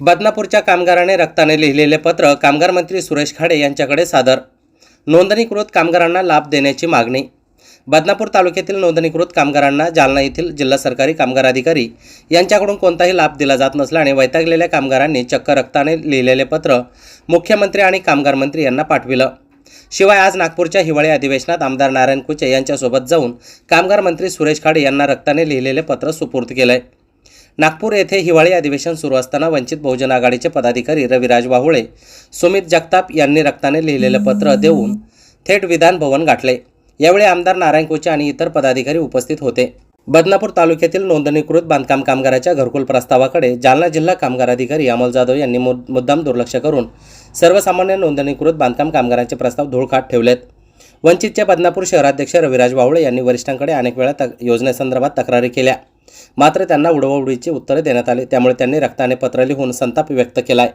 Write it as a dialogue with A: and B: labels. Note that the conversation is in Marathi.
A: बदनापूरच्या कामगाराने रक्ताने लिहिलेले पत्र कामगार मंत्री सुरेश खाडे यांच्याकडे सादर. नोंदणीकृत कामगारांना लाभ देण्याची मागणी. बदनापूर तालुक्यातील नोंदणीकृत कामगारांना जालना येथील जिल्हा सरकारी कामगार अधिकारी यांच्याकडून कोणताही लाभ दिला जात नसल्याने वैतागलेल्या कामगारांनी चक्क रक्ताने लिहिलेले पत्र मुख्यमंत्री आणि कामगार मंत्री यांना पाठविलं. शिवाय आज नागपूरच्या हिवाळी अधिवेशनात आमदार नारायण कुचे यांच्यासोबत जाऊन कामगार मंत्री सुरेश खाडे यांना रक्ताने लिहिलेले पत्र सुपूर्द केलंय. नागपूर येथे हिवाळी अधिवेशन सुरू असताना वंचित बहुजन आघाडीचे पदाधिकारी रविराज वाहुळे सुमित जगताप यांनी रक्ताने लिहिलेलं पत्र देऊन थेट विधान भवन गाठले. यावेळी आमदार नारायण कोचे आणि इतर पदाधिकारी उपस्थित होते. बदनापूर तालुक्यातील नोंदणीकृत बांधकाम कामगाराच्या घरकुल प्रस्तावाकडे जालना जिल्हा कामगार अधिकारी अमोल जाधव यांनी मुद्दाम दुर्लक्ष करून सर्वसामान्य नोंदणीकृत बांधकाम कामगारांचे प्रस्ताव धूळखात ठेवलेत. वंचितचे बदनापूर शहराध्यक्ष रविराज वावळे यांनी वरिष्ठांकडे अनेक वेळा तक योजनेसंदर्भात तक्रारी केल्या. मात्र त्यांना उडवाउडवीची उत्तरे देण्यात आले. त्यामुळे त्यांनी रक्ताने पत्र लिहून संताप व्यक्त केलाय.